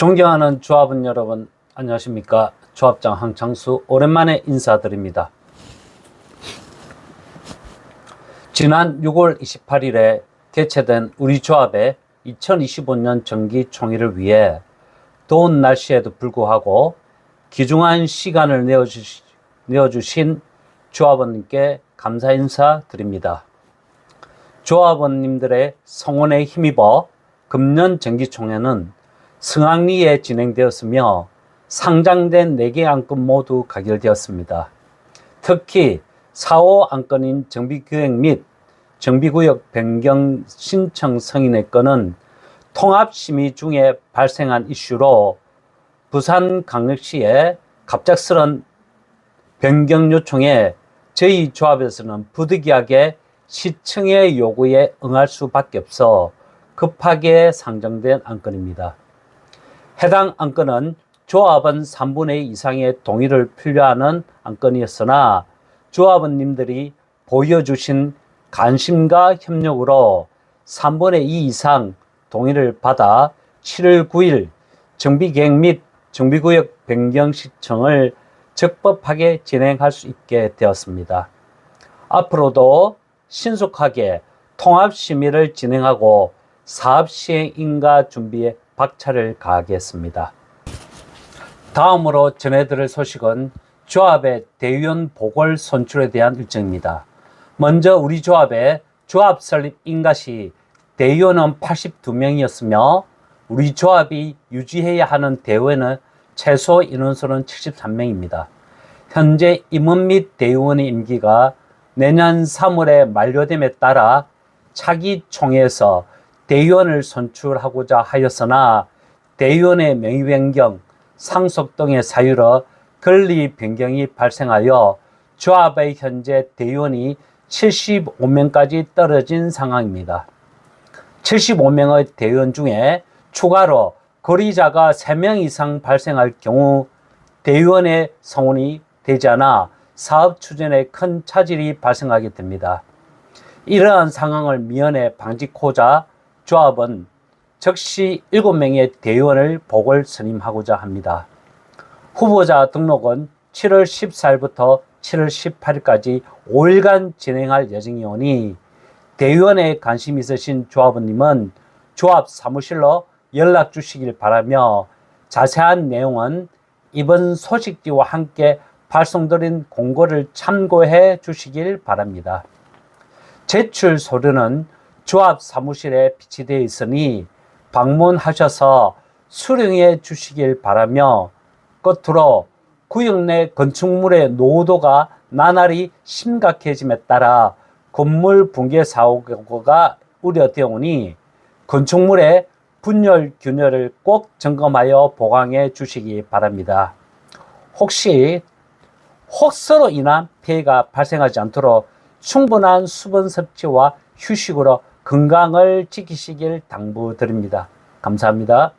존경하는 조합원 여러분, 안녕하십니까. 조합장 황창수, 오랜만에 인사드립니다. 지난 6월 28일에 개최된 우리 조합의 2025년 정기 총회를 위해 더운 날씨에도 불구하고 귀중한 시간을 내어주시, 내어주신 조합원님께 감사 인사 드립니다. 조합원님들의 성원에 힘입어 금년 정기총회는 승항리에 진행되었으며 상장된 4개 안건 모두 가결되었습니다. 특히 4호 안건인 정비계획 및 정비구역 변경 신청 승인의 건은 통합심의 중에 발생한 이슈로 부산광역시의 갑작스런 변경 요청에 저희 조합에서는 부득이하게 시청의 요구에 응할 수밖에 없어 급하게 상정된 안건입니다. 해당 안건은 조합원 3분의 2 이상의 동의를 필요하는 안건이었으나 조합원님들이 보여주신 관심과 협력으로 3분의 2 이상 동의를 받아 7월 9일 정비계획 및 정비구역 변경 시청을 적법하게 진행할 수 있게 되었습니다. 앞으로도 신속하게 통합 심의를 진행하고 사업 시행 인가 준비에 박차를 가하겠습니다. 다음으로 전해드릴 소식은 조합의 대의원 보궐 선출에 대한 일정입니다. 먼저 우리 조합의 조합 설립 인가시 대의원은 82명이었으며 우리 조합이 유지해야 하는 대의원은 최소 인원수는 73명입니다. 현재 임원 및 대의원의 임기가 내년 3월에 만료됨에 따라 차기 총회에서 대의원을 선출하고자 하였으나 대의원의 명의 변경, 상속 등의 사유로 권리 변경이 발생하여 조합의 현재 대의원이 75명까지 떨어진 상황입니다. 75명의 대의원 중에 추가로 거리자가 3명 이상 발생할 경우 대의원의 성원이 되지 않아 사업 추진에 큰 차질이 발생하게 됩니다. 이러한 상황을 미연에 방지코자 조합은 즉시 7명의 대의원을 보궐 선임하고자 합니다. 후보자 등록은 7월 14일부터 7월 18일까지 5일간 진행할 예정이오니 대의원에 관심 있으신 조합원님은 조합 사무실로 연락 주시길 바라며 자세한 내용은 이번 소식지와 함께 발송드린 공고를 참고해 주시길 바랍니다. 제출 서류는 조합 사무실에 비치되어 있으니 방문하셔서 수령해 주시길 바라며 끝으로 구역 내 건축물의 노후도가 나날이 심각해짐에 따라 건물 붕괴 사고가 우려되오니 건축물의 분열 균열을 꼭 점검하여 보강해 주시기 바랍니다. 혹시 혹서로 인한 피해가 발생하지 않도록 충분한 수분 섭취와 휴식으로 건강을 지키시길 당부드립니다. 감사합니다.